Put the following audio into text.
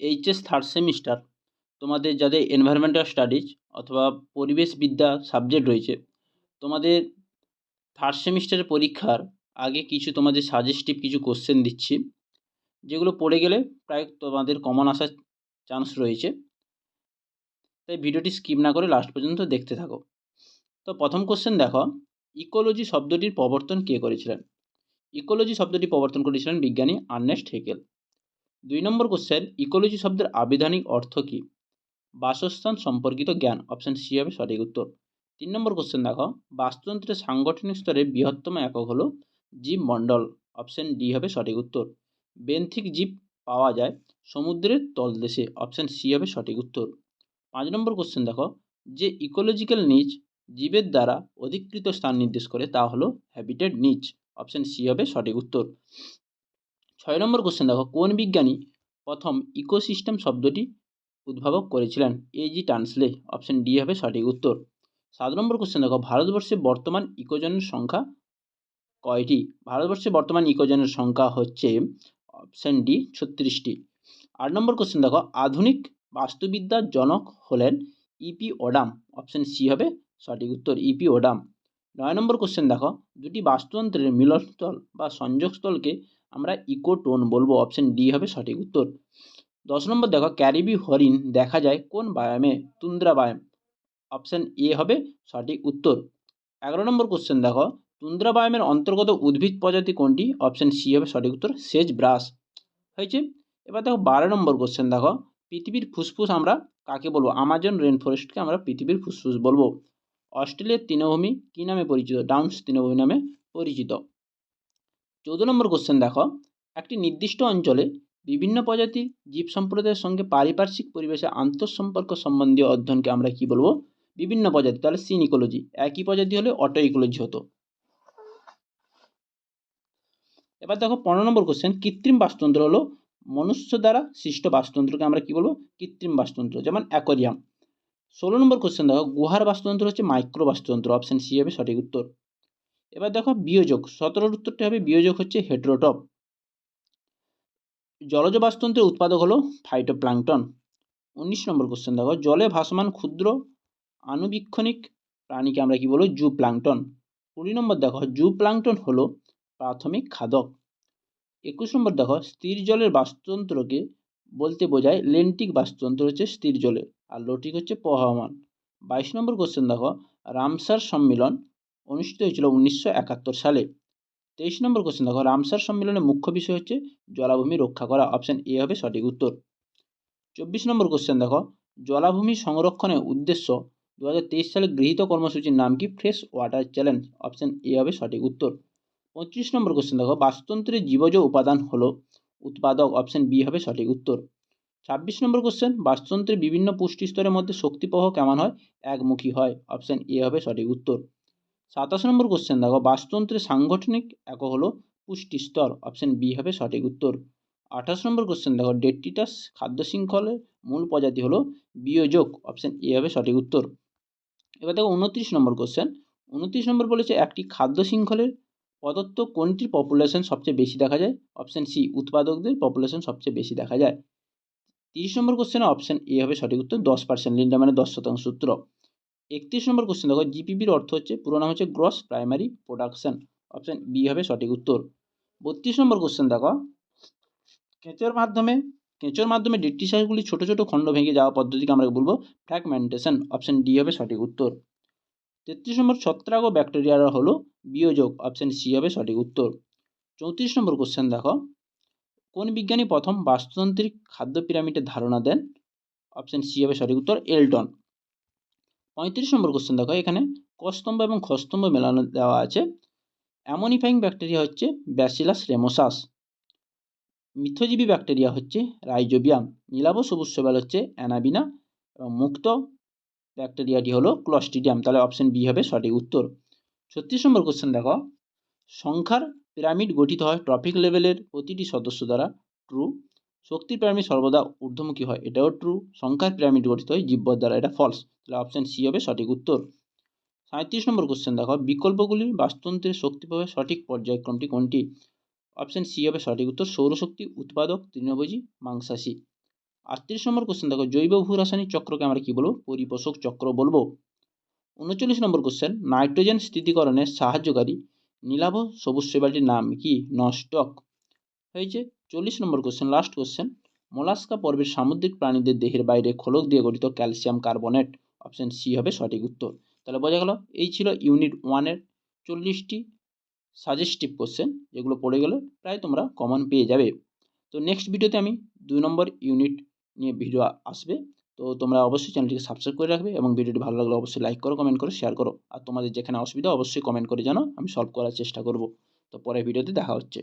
HS third semester তোমাদের যাদের environmental studies অথবা পরিবেশবিদ্যা সাবজেক্ট রয়েছে, তোমাদের থার্ড সেমিস্টারের পরীক্ষার আগে কিছু তোমাদের সাজেস্টিভ কিছু কোশ্চেন দিচ্ছি, যেগুলো পড়ে গেলে প্রায় তোমাদের কমন আসার চান্স রয়েছে। তাই ভিডিওটি স্কিপ না করে লাস্ট পর্যন্ত দেখতে থাকো। তো প্রথম কোশ্চেন দেখো ইকোলজি শব্দটির প্রবর্তন কে করেছিলেন? ইকোলজি শব্দটি প্রবর্তন করেছিলেন বিজ্ঞানী আর্নেস্ট হেকেল। দুই নম্বর কোশ্চেন ইকোলজি শব্দের আবিধানিক অর্থ কী? বাসস্থান সম্পর্কিত জ্ঞান অপশান সি হবে সঠিক উত্তর। তিন নম্বর কোশ্চেন দেখো, বাস্তুতন্ত্রের সাংগঠনিক স্তরে বৃহত্তম একক হলো জীব মণ্ডল অপশান ডি হবে সঠিক উত্তর। বেন্থিক জীব পাওয়া যায় সমুদ্রের তলদেশে অপশান সি হবে সঠিক উত্তর। পাঁচ নম্বর কোশ্চেন দেখো, যে ইকোলজিক্যাল নিচ জীবের দ্বারা অধিকৃত স্থান নির্দেশ করে তা হলো হ্যাবিটেড নিচ অপশান সি হবে সঠিক উত্তর। ছয় নম্বর কোশ্চেন দেখো, কোন বিজ্ঞানী প্রথম ইকোসিস্টেম শব্দটি উদ্ভাবক করেছিলেন? এ জি টানসলে অপশান ডি হবে সঠিক উত্তর। সাত নম্বর কোশ্চেন দেখো, ভারতবর্ষে বর্তমান ইকোজনের সংখ্যা কয়টি? ভারতবর্ষে বর্তমান ইকোজনের সংখ্যা হচ্ছে অপশান ডি ছত্রিশটি। আট নম্বর কোশ্চেন দেখো, আধুনিক বাস্তুবিদ্যার জনক হলেন ইপি ওডাম অপশান সি হবে সঠিক উত্তর ইপি ওডাম নয় নম্বর কোশ্চেন দেখো, দুটি বাস্তুতন্ত্রের মিলনস্থল বা সংযোগস্থলকে আমরা ইকোটোন বলব অপশান ডি হবে সঠিক উত্তর। দশ নম্বর দেখো ক্যারিবি হরিণ দেখা যায় কোন ব্যায়ামে তুন্দ্রা ব্যায়াম অপশান এ হবে সঠিক উত্তর। এগারো নম্বর কোশ্চেন দেখো তুন্দ্রা ব্যায়ামের অন্তর্গত উদ্ভিদ প্রজাতি কোনটি? অপশান সি হবে সঠিক উত্তর সেজ ব্রাশ। হয়েছে? এবার দেখো, বারো নম্বর কোশ্চেন দেখো, পৃথিবীর ফুসফুস আমরা কাকে বলব? আমাজন রেন ফরেস্টকে আমরা পৃথিবীর ফুসফুস বলব। অস্ট্রেলিয়ার তৃণভূমি কী নামে পরিচিত? ডাউন্স তৃণভূমি নামে পরিচিত। চৌদ্দ নম্বর কোশ্চেন দেখো। একটি নির্দিষ্ট অঞ্চলে বিভিন্ন প্রজাতির জীব সম্প্রদায়ের সঙ্গে পারিপার্শ্বিক পরিবেশে আন্তঃসম্পর্ক সম্বন্ধীয় অধ্যয়নকে আমরা কি বলব? বিভিন্ন প্রজাতি, তাহলে সিন ইকোলজি একই প্রজাতি হলে অটো ইকোলজি হতো। এবার দেখো পনেরো নম্বর কোশ্চেন কৃত্রিম বাস্তুতন্ত্র হলো মনুষ্য দ্বারা সৃষ্ট বাস্তুতন্ত্রকে আমরা কি বলব? কৃত্রিম বাস্তুতন্ত্র, যেমন অ্যাকোরিয়াম ষোলো নম্বর কোশ্চেন দেখো, গুহার বাস্তুতন্ত্র হচ্ছে মাইক্রো বাস্তুতন্ত্র। অপশন সি হবে সঠিক উত্তর। এবার দেখো বিয়োজক, সতেরোর উত্তরটি হবে বিয়োজক হচ্ছে হেড্রোটপ জলজ বাস্তুতন্ত্রের উৎপাদক হলো ফাইটোপ্লাঙ্কটন উনিশ নম্বর কোশ্চেন দেখো, জলে ভাসমান ক্ষুদ্র আনুবীক্ষণিক প্রাণীকে আমরা কি বলব? জু প্লাঙ্কটন কুড়ি নম্বর দেখো জু প্লাঙ্কটন হলো প্রাথমিক খাদক। একুশ নম্বর দেখো, স্থির জলের বাস্তুতন্ত্রকে বলতে বোঝায় লেন্টিক বাস্তুতন্ত্র হচ্ছে স্থির জলের, আর লটিক হচ্ছে প্রবাহমান। বাইশ নম্বর কোশ্চেন দেখো, রামসার সম্মিলন অনুষ্ঠিত হয়েছিল উনিশশো একাত্তর সালে। তেইশ নম্বর কোশ্চেন দেখো, রামসার সম্মেলনের মুখ্য বিষয় হচ্ছে জলাভূমি রক্ষা করা। অপশান এ হবে সঠিক উত্তর। চব্বিশ নম্বর কোশ্চেন দেখো, জলাভূমি সংরক্ষণের উদ্দেশ্য দু হাজার তেইশ সালে গৃহীত কর্মসূচির নাম কি? Fresh water challenge option A হবে সঠিক উত্তর। পঁচিশ নম্বর কোশ্চেন দেখো, বাস্তুতন্ত্রের জীবজ উপাদান হলো উৎপাদক। অপশান বি হবে সঠিক উত্তর। ছাব্বিশ নম্বর কোশ্চেন বাস্তুতন্ত্রের বিভিন্ন পুষ্টি স্তরের মধ্যে শক্তিপ্রবাহ কেমন হয়? একমুখী হয়। অপশান এ হবে সঠিক উত্তর। সাতাশ নম্বর কোশ্চেন দেখো, বাস্তুতন্ত্রের সাংগঠনিক একক হলো পুষ্টি স্তর অপশান বি হবে সঠিক উত্তর। আঠাশ নম্বর কোশ্চেন দেখো ডেট্রিটাস খাদ্য শৃঙ্খলের মূল প্রজাতি হলো বিয়োজক অপশান এ হবে সঠিক উত্তর। এবার দেখো উনত্রিশ নম্বর কোশ্চেন উনত্রিশ নম্বর বলেছে একটি খাদ্য শৃঙ্খলের প্রদত্ত কোনটির পপুলেশন সবচেয়ে বেশি দেখা যায়? অপশান সি উৎপাদকদের পপুলেশন সবচেয়ে বেশি দেখা যায়। তিরিশ নম্বর কোশ্চেনে অপশান এ হবে সঠিক উত্তর, দশ পার্সেন্ট লিন্ডা মানে দশ শতাংশ সূত্র একত্রিশ নম্বর কোশ্চেন দেখো জিপিপির অর্থ হচ্ছে, পুরো নাম হচ্ছে gross primary production option B হবে সঠিক উত্তর। বত্রিশ নম্বর কোশ্চেন দেখো, কেঁচোর মাধ্যমে কেঁচোর মাধ্যমে ডেট্রিসাসগুলি ছোটো ছোটো খণ্ড ভেঙে যাওয়া পদ্ধতিকে আমরা বলব ফ্র্যাগমেন্টেশন অপশান ডি হবে সঠিক উত্তর। তেত্রিশ নম্বর ছত্রাক ও ব্যাকটেরিয়ারা হলো বিয়োজক। অপশান সি হবে সঠিক উত্তর। চৌত্রিশ নম্বর কোশ্চেন দেখো, কোন বিজ্ঞানী প্রথম বাস্তুতান্ত্রিক খাদ্য পিরামিডের ধারণা দেন? অপশান সি হবে সঠিক উত্তর এলটন পঁয়ত্রিশ নম্বর কোশ্চেন দেখো, এখানে কস্তম্ভ এবং খস্তম্ভ মেলানো দেওয়া আছে। অ্যামোনিফাইং ব্যাকটেরিয়া হচ্ছে ব্যাসিলাস রেমোসাস মিথ্যজীবী ব্যাকটেরিয়া হচ্ছে রাইজোবিয়াম নীলাভ সবুজ সবাল হচ্ছে অ্যানাবিনা এবং মুক্ত ব্যাকটেরিয়াটি হলো ক্লস্টিডিয়াম তাহলে অপশন বি হবে সঠিক উত্তর। ছত্রিশ নম্বর কোশ্চেন দেখো। সংখ্যার পিরামিড গঠিত হয় ট্রপিক লেভেলের প্রতিটি সদস্য দ্বারা। ট্রু শক্তির পিরামিড সর্বদা ঊর্ধ্বমুখী হয়, এটাও ট্রু সংখ্যার পিরামিড গঠিত হয় জীব্বর দ্বারা, এটা ফলস তাহলে অপশান সি হবে সঠিক উত্তর। সাঁত্রিশ নম্বর কোশ্চেন দেখো, বিকল্পগুলির বাস্তুতন্ত্রের শক্তি পাবে সঠিক পর্যায়ক্রমটি কোনটি? অপশান সি হবে সঠিক উত্তর, সৌরশক্তি, উৎপাদক, তৃণভোজী, মাংসাশী। আটত্রিশ নম্বর কোশ্চেন দেখো, জৈব ভূ রাসায়নিক চক্রকে আমরা কি বলব? পরিপোষক চক্র বলব। উনচল্লিশ নম্বর কোশ্চেন নাইট্রোজেন স্থিতিকরণে সাহায্যকারী, নীলাভ সবুজ শৈবালটির নাম কি? নস্টক হয়েছে চল্লিশ নম্বর কোশ্চেন লাস্ট কোশ্চেন মোলাস্কা পর্বের সামুদ্রিক প্রাণীদের দেহের বাইরে খোলক দিয়ে গঠিত ক্যালসিয়াম কার্বনেট। অপশন সি হবে সঠিক উত্তর। তাহলে বোঝা গেল, এই ছিল ইউনিট ওয়ানের চল্লিশটি সাজেস্টিভ কোশ্চেন যেগুলো পড়ে গেলে প্রায় তোমরা কমন পেয়ে যাবে। তো নেক্সট ভিডিওতে আমি দুই নম্বর ইউনিট নিয়ে ভিডিও আসবে। তো তোমরা অবশ্যই চ্যানেলটিকে সাবস্ক্রাইব করে রাখবে এবং ভিডিওটি ভালো লাগলে অবশ্যই লাইক করো কমেন্ট করো শেয়ার করো। আর তোমাদের যেখানে অসুবিধা, অবশ্যই কমেন্ট করে জানো আমি সলভ করার চেষ্টা করব। তো পরের ভিডিওতে দেখা হচ্ছে।